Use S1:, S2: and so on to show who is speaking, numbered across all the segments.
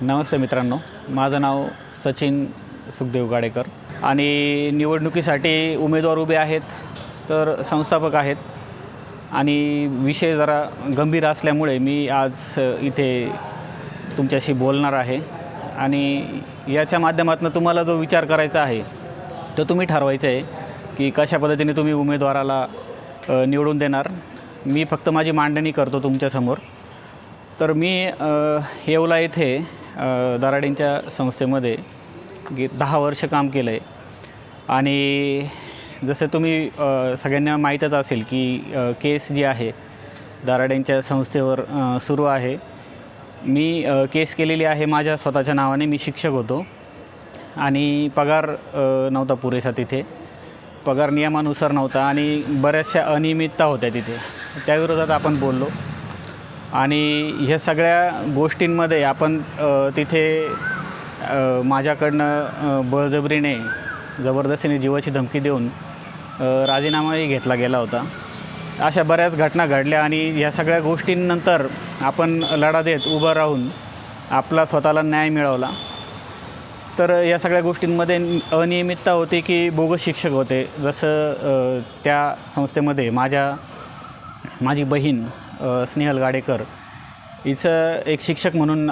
S1: नमस्ते मित्रांनो. माझं नाव सचिन सुखदेव गाडेकर. आणि निवडणुकीसाठी उमेदवार उभे आहेत तर संस्थापक आहेत. आणि विषय जरा गंभीर असल्यामुळे मी आज इथे तुमच्याशी बोलणार आहे. आणि याच्या माध्यमातून तुम्हाला जो विचार करायचा आहे तो तुम्ही ठरवायचं आहे की कशा पद्धतीने तुम्ही उमेदवाराला निवडून देणार. मी फक्त माझी मांडणी करतो तुमच्यासमोर. तर मी येवला येथे दराडेंच्या संस्थेमध्ये गे दहा वर्ष काम केलं आहे आणि जसं तुम्ही सगळ्यांना माहीतच असेल की केस जी आहे दराडेंच्या संस्थेवर सुरू आहे. मी केस केलेली आहे माझ्या स्वतःच्या नावाने मी शिक्षक होतो. आणि पगार नव्हता पुरेसा तिथे. पगार नियमानुसार नव्हता आणि बऱ्याचशा अनियमितता होत्या तिथे. त्याविरोधात आपण बोललो. आणि ह्या सगळ्या गोष्टींमध्ये आपण तिथे माझ्याकडनं बळजबरीने जबरदस्तीने जीवाची धमकी देऊन राजीनामाही घेतला गेला होता. अशा बऱ्याच घटना घडल्या आणि ह्या सगळ्या गोष्टींनंतर आपण लढा देत उभं राहून आपला स्वतःला न्याय मिळवला. तर या सगळ्या गोष्टींमध्ये अनियमितता होती की बोगस शिक्षक होते. जसं त्या संस्थेमध्ये माझ्या माझी बहीण स्नेहल गाडेकर. हिचं एक शिक्षक म्हणून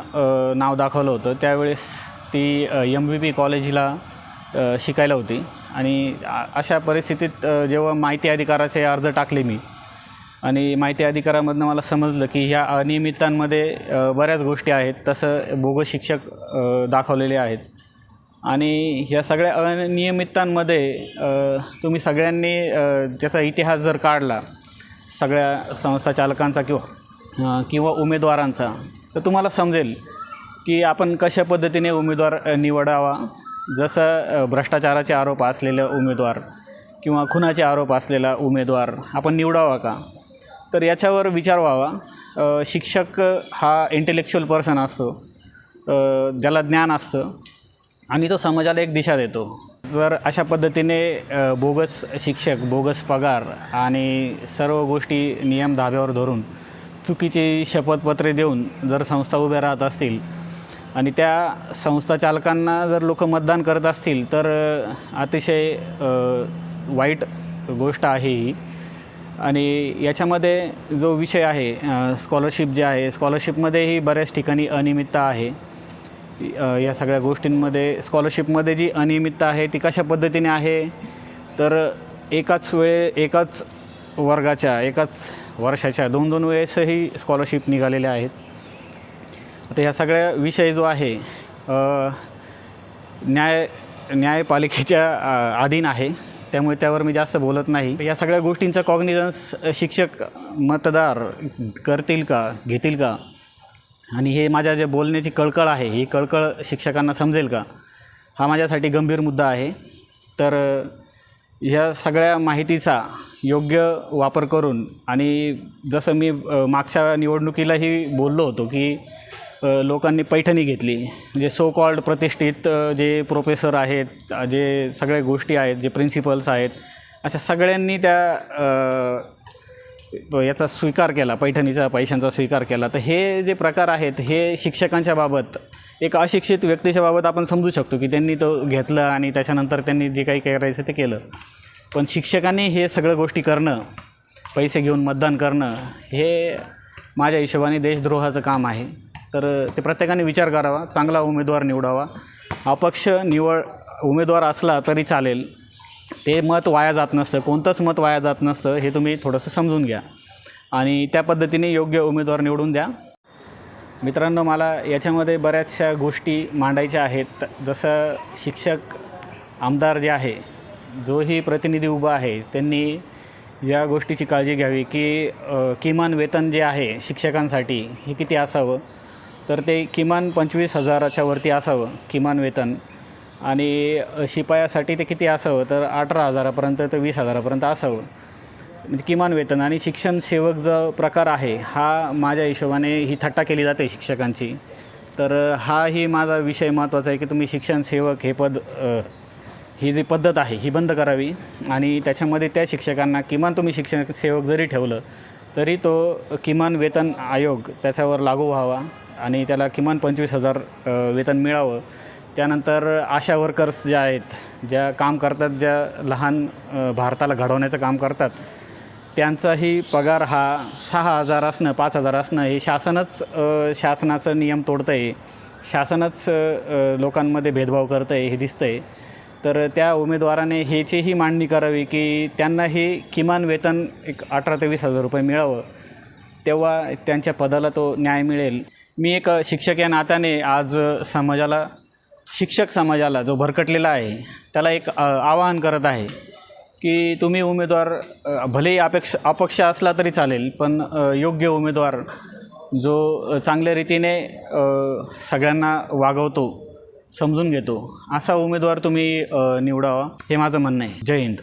S1: नाव दाखवलं होतं. त्यावेळेस ती एम बी पी कॉलेजला शिकायला होती. आणि अशा परिस्थितीत जेव्हा माहिती अधिकाराचे अर्ज टाकले मी आणि माहिती अधिकारामधनं मला समजलं की ह्या अनियमितांमध्ये बऱ्याच गोष्टी आहेत. तसं बोगस शिक्षक दाखवलेले आहेत. आणि ह्या सगळ्या अनियमितांमध्ये तुम्ही सगळ्यांनी त्याचा इतिहास जर काढला सगळ्या संस्था चालकांचा किंवा किंवा उमेदवारांचा तर तुम्हाला समजेल की आपण कशा पद्धतीने उमेदवार निवडावा? जसं भ्रष्टाचाराचे आरोप असलेले उमेदवार किंवा खुनाचे आरोप असलेला उमेदवार आपण निवडावा का? तर याच्यावर विचार व्हावा. शिक्षक हा इंटेलेक्च्युअल पर्सन असतो. ज्याला ज्ञान असतं आणि तो समाजाला एक दिशा देतो. जर अशा पद्धतीने बोगस शिक्षक बोगस पगार आणि सर्व गोष्टी नियम धाब्यावर धरून चुकीची शपथपत्रे देऊन जर संस्था उभ्या राहत असतील आणि त्या संस्था चालकांना जर लोक मतदान करत असतील तर अतिशय वाईट गोष्ट आहे ही. आणि याच्यामध्ये जो विषय आहे स्कॉलरशिप जे आहे स्कॉलरशिपमध्येही बऱ्याच ठिकाणी अनियमितता आहे. या सगळ्या गोष्टींमध्ये स्कॉलरशिपमध्ये जी अनियमितता आहे ती कशा पद्धतीने आहे? तर एकाच वेळे एकाच वर्गाच्या एकाच वर्षाच्या दोन दोन वेळेसही स्कॉलरशिप निघालेल्या आहेत. आता ह्या सगळ्या विषय जो आहे न्याय न्यायपालिकेच्या अधीन आहे. त्यामुळे त्यावर मी जास्त बोलत नाही. या सगळ्या गोष्टींचा कॉग्निझन्स शिक्षक मतदार करतील का घेतील का? आणि हे माझ्या जे बोलण्याची कळकळ आहे ही कळकळ शिक्षकांना समजेल का? हा माझ्यासाठी गंभीर मुद्दा आहे. तर ह्या सगळ्या माहितीचा योग्य वापर करून आणि जसं मी मागच्या निवडणुकीलाही बोललो होतो की लोकांनी पैठणी घेतली म्हणजे सो कॉल्ड प्रतिष्ठित जे प्रोफेसर आहेत जे सगळ्या गोष्टी आहेत जे प्रिन्सिपल्स आहेत अशा सगळ्यांनी त्या याचा स्वीकार केला पैठणीचा पैशांचा स्वीकार केला. तर हे जे प्रकार आहेत हे शिक्षकांच्या बाबत एक अशिक्षित व्यक्तीच्या बाबत आपण समजू शकतो की त्यांनी तो घेतलं आणि त्याच्यानंतर त्यांनी जे काही करायचं ते केलं. पण शिक्षकांनी हे सगळं गोष्टी करणं पैसे घेऊन मतदान करणं हे माझ्या हिशोबाने देशद्रोहाचं काम आहे. तर ते प्रत्येकाने विचार करावा चांगला उमेदवार निवडावा. अपक्ष निवड उमेदवार असला तरी चालेल. ते मत वाया जात नसतं कोणतंच मत वाया जात नसतं हे तुम्ही थोडंसं समजून घ्या. आणि त्या पद्धतीने योग्य उमेदवार निवडून द्या. मित्रांनो मला याच्यामध्ये बऱ्याचशा गोष्टी मांडायच्या आहेत. जसं शिक्षक आमदार जे आहे जोही प्रतिनिधी उभा आहे त्यांनी या गोष्टीची काळजी घ्यावी की किमान वेतन जे आहे शिक्षकांसाठी हे किती असावं? तर ते किमान पंचवीस हजाराच्या वरती असावं किमान वेतन. आणि शिपायासाठी ते किती असावं? तर अठरा हजारापर्यंत तर वीस हजारापर्यंत असावं. म्हणजे किमान वेतन आणि शिक्षण सेवक जो प्रकार आहे हा माझ्या हिशोबाने ही थट्टा केली जाते शिक्षकांची. तर हाही माझा विषय महत्त्वाचा आहे की तुम्ही शिक्षण सेवक हे पद ही जी पद्धत आहे ही बंद करावी. आणि त्याच्यामध्ये त्या शिक्षकांना किमान तुम्ही शिक्षण सेवक जरी ठेवलं तरी तो किमान वेतन आयोग त्याच्यावर लागू व्हावा आणि त्याला किमान पंचवीस हजार वेतन मिळावं. त्यानंतर आशा वर्कर्स ज्या आहेत ज्या काम करतात ज्या लहान भारताला घडवण्याचं काम करतात त्यांचाही पगार हा सहा हजार असणं पाच हजार असणं हे शासनच शासनाचं नियम तोडतं आहे शासनच लोकांमध्ये भेदभाव करतं आहे हे दिसतं आहे तर त्या उमेदवाराने ह्याचीही मांडणी करावी की त्यांना हे किमान वेतन एक अठरा ते वीस हजार रुपये मिळावं तेव्हा त्यांच्या पदाला तो न्याय मिळेल. मी एक शिक्षक या नात्याने आज समाजाला शिक्षक समाजाला जो भरकटलेला आहे त्याला एक आवाहन करत आहे की तुम्ही उमेदवार भलेही अपेक्ष अपक्ष असला तरी चालेल पण योग्य उमेदवार जो चांगल्या रीतीने सगळ्यांना वागवतो समजून घेतो असा उमेदवार तुम्ही निवडावा हे माझं म्हणणं आहे. जय हिंद.